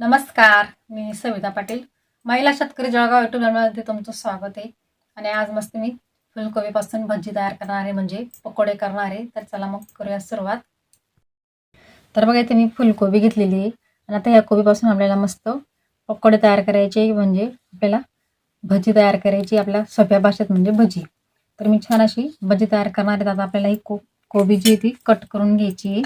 नमस्कार मी सविता पाटील. महिला शेतकरी जळगाव युट्यूब चॅनलमध्ये तुमचं स्वागत आहे. आणि आज मस्त मी फुलकोबीपासून भजी तयार करणार आहे म्हणजे पकोडे करणार. आहे तर चला मग करूया सुरुवात. तर बघा इथे मी फुलकोबी घेतलेली आहे. आणि आता या कोबीपासून आपल्याला मस्त पकोडे तयार करायचे म्हणजे आपल्याला भजी तयार करायची आपल्या सोप्या भाषेत म्हणजे भजी. तर मी छान अशी भजी तयार करणार आहे. आता आपल्याला ही को कोबी जी आहे ती कट करून घ्यायची आहे.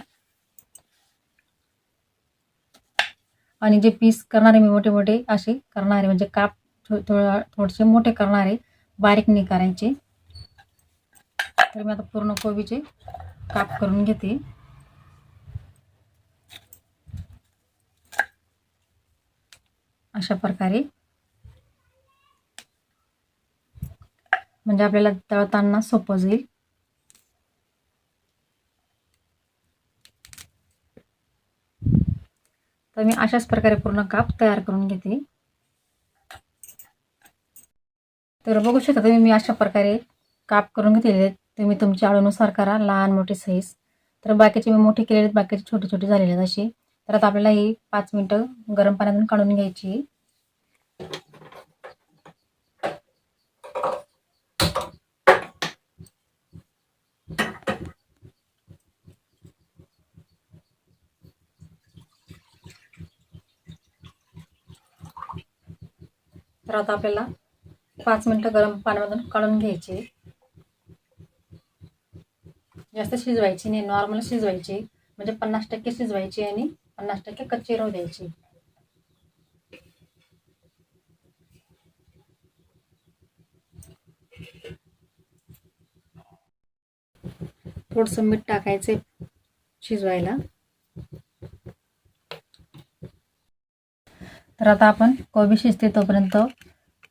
आणि जे पीस करणारे मी मोठे मोठे असे करणारे म्हणजे काप थो थोडेसे मोठे करणारे बारीक नाही करायचे. तर मी आता पूर्ण कोबीचे काप करून घेते. अशा प्रकारे. म्हणजे आपल्याला तळताना सोपं जाईल. तर मी अशाच प्रकारे पूर्ण काप तयार करून घेते. तर बघू शकता तुम्ही मी अशा प्रकारे काप करून घेतलेले आहेत. तुम्ही तुमच्या आळूनुसार करा लहान मोठी साईज तर बाकीचे मी मोठे केलेले बाकीचे छोटे छोटे झालेले आहेत असे. तर आता आपल्याला ही पाच मिनटं गरम पाण्यातून काढून घ्यायची तर आता आपल्याला पाच मिनटं गरम पाण्यामधून काढून घ्यायचे. जास्त शिजवायची नाही नॉर्मल शिजवायची. म्हणजे पन्नास टक्के शिजवायची आणि पन्नास टक्के कच्ची राहू द्यायची. थोडंसं मीठ टाकायचं शिजवायला. तर आता आपण कोबी शिजते तोपर्यंत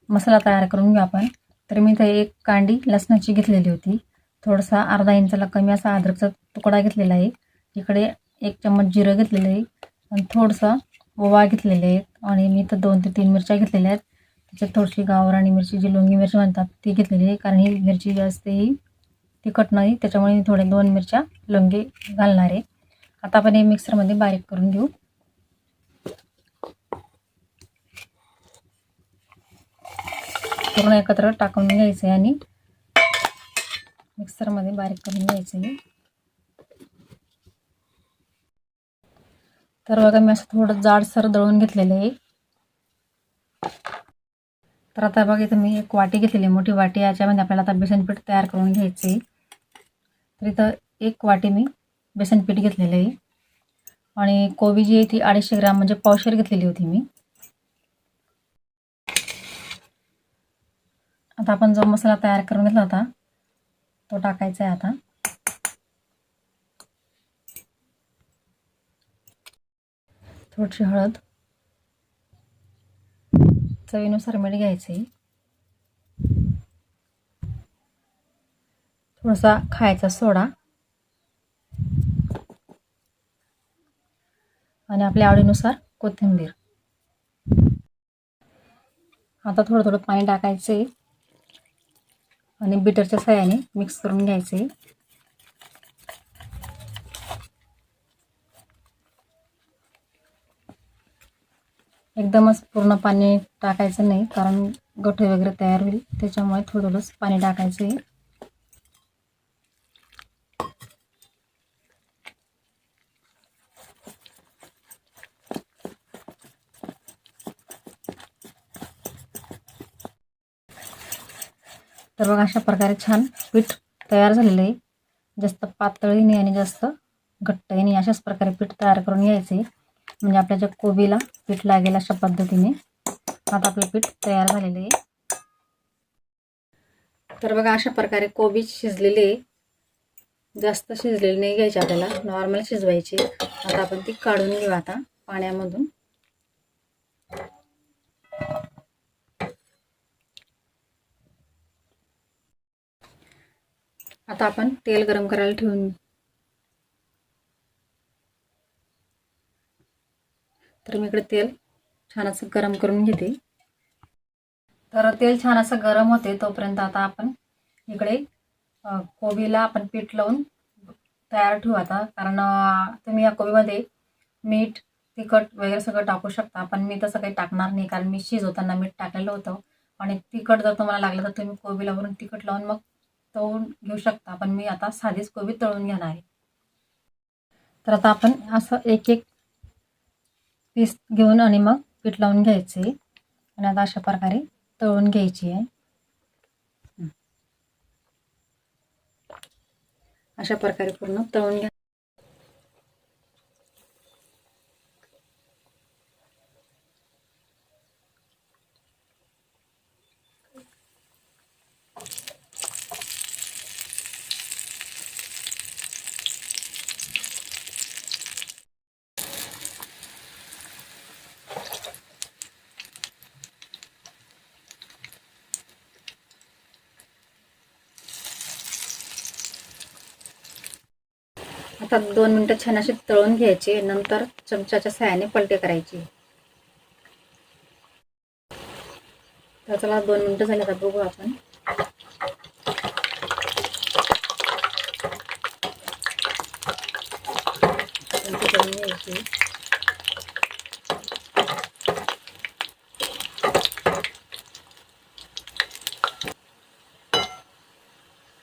मसाला तयार करून घेऊ आपण. तर मी इथे एक कांडी लसणाची घेतलेली होती. थोडासा अर्धा इंचाला कमी असा अद्रकचा तुकडा घेतलेला आहे. इकडे एक चम्मच जिरं घेतलेलं आहे. आणि थोडंसं ओवा घेतलेले आहेत. आणि मी तर दोन ते तीन मिरच्या घेतलेल्या आहेत. त्याच्यात थोडीशी गावराणी मिरची जी लोंगी मिरची म्हणतात ती घेतलेली आहे. कारण ही मिरची जी असते ही तिखट नाही. त्याच्यामुळे मी थोड्या दोन मिरच्या लोंगे घालणार आहे. आता आपण हे मिक्सरमध्ये बारीक करून घेऊ. पूर्ण एकत्र टाकून घ्यायचं आहे आणि मिक्सरमध्ये बारीक करून घ्यायचं आहे. तर बघा मी असं थोडं जाडसर दळून घेतलेलं आहे. तर आता बघा इथं मी एक वाटी घेतलेली आहे मोठी वाटी. याच्यामध्ये आपल्याला आता बेसनपीठ तयार करून घ्यायचं आहे. तर इथं एक वाटी मी बेसनपीठ घेतलेलं आहे. आणि कोबी जी आहे ती अडीचशे ग्राम म्हणजे पावशेर घेतलेली होती मी. आता आपण जो मसाला तयार करून घेतला होता तो टाकायचा आहे आता. थोडीशी हळद. चवीनुसार मीठ घ्यायचे थोडासा खायचा सोडा. आणि आपल्या आवडीनुसार कोथिंबीर. आता थोडं थोडं पाणी टाकायचे आणि बिटरच्या सहाय्याने मिक्स करून घ्यायचे. एकदमच पूर्ण पाणी टाकायचं नाही कारण गठे वगैरे तयार होईल त्याच्यामुळे थोडंसं थोडंच पाणी टाकायचं आहे तर बघा अशा प्रकारे छान पीठ तयार झालेलं आहे. जास्त पातळीने नाही आणि जास्त घट्टही नाही. अशाच प्रकारे पीठ तयार करून घ्यायचे. म्हणजे आपल्या ज्या कोबीला पीठ लागेल अशा पद्धतीने आता आपलं पीठ तयार झालेलं आहे. तर बघा अशा प्रकारे कोबी शिजलेली आहे. जास्त शिजलेली नाही घ्यायची आपल्याला. नॉर्मल शिजवायची. आता आपण ती काढून घेऊ आता पाण्यामधून. आता आपण तेल गरम करायला ठेवून तर मी इकडे तेल छान असं गरम करून घेते. तर तेल छान असं गरम होते तोपर्यंत आता आपण इकडे कोबीला आपण पीठ लावून तयार ठेवू आता. कारण तुम्ही या कोबीमध्ये मीठ तिखट वगैरे सगळं टाकू शकता. पण मी तसं काही टाकणार नाही. कारण मी शिजवताना मीठ टाकलेलं होतं. आणि तिखट जर तुम्हाला लागलं तर तुम्ही कोबीला वरून तिखट लावून मग तळून घेऊ शकता पण मी आता साधीच कोबी तळून घेणार आहे. तर आता आपण असं एक एक पीस घेऊन आणि मग पीठ लावून घ्यायचे. आणि आता अशा प्रकारे तळून घ्यायची आहे. अशा प्रकारे पूर्ण तळून घ्या आता दोन मिनटं छान असे तळून घ्यायचे नंतर चमच्याच्या सहाय्याने पलटे करायचे. तर चला दोन मिनटं झाले आता बघू आपण.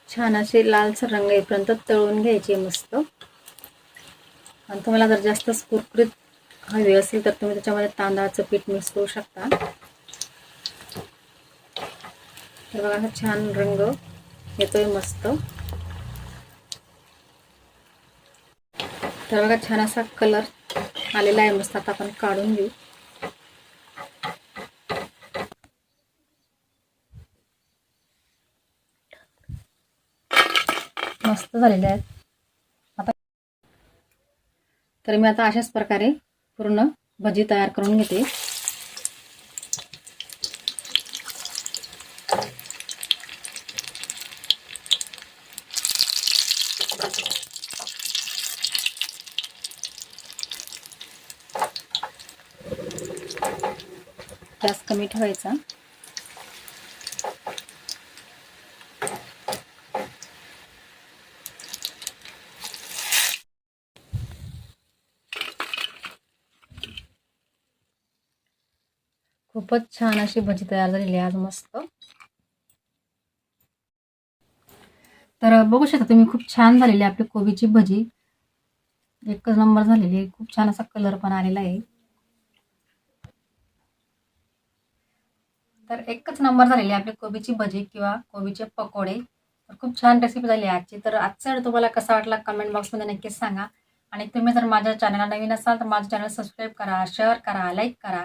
छान असे लालसर रंग येईपर्यंत तळून घ्यायचे मस्त. आणि तुम्हाला जर जास्त कुरकुरीत हवी असेल तर तुम्ही त्याच्यामध्ये तांदळाचं पीठ मिक्स करू शकता. तर बघा हा छान रंग येतोय मस्त. तर बघा छान असा कलर आलेला आहे मस्त. आता आपण काढून घेऊ. मस्त झालेले आहेत तर मी आता अशाच प्रकारे पूर्ण भजी तयार करून घेते. गॅस कमी ठेवायचा. खूपच छान अशी भजी तयार झालेली आहे आज मस्त. तर बघू शकता तुम्ही खूप छान झालेली आहे आपली कोबीची भजी. एकच नंबर झालेली आहे. खूप छान असा कलर पण आलेला आहे. तर एकच नंबर झालेली आहे आपली कोबीची भजी किंवा कोबीचे पकोडे. तर खूप छान रेसिपी झाली आजची. तर आजचा व्हिडिओ तुम्हाला कसा वाटला कमेंट बॉक्समध्ये नक्कीच सांगा. आणि तुम्ही जर माझ्या चॅनलला नवीन असाल तर माझं चॅनल सबस्क्राईब करा शेअर करा लाईक करा.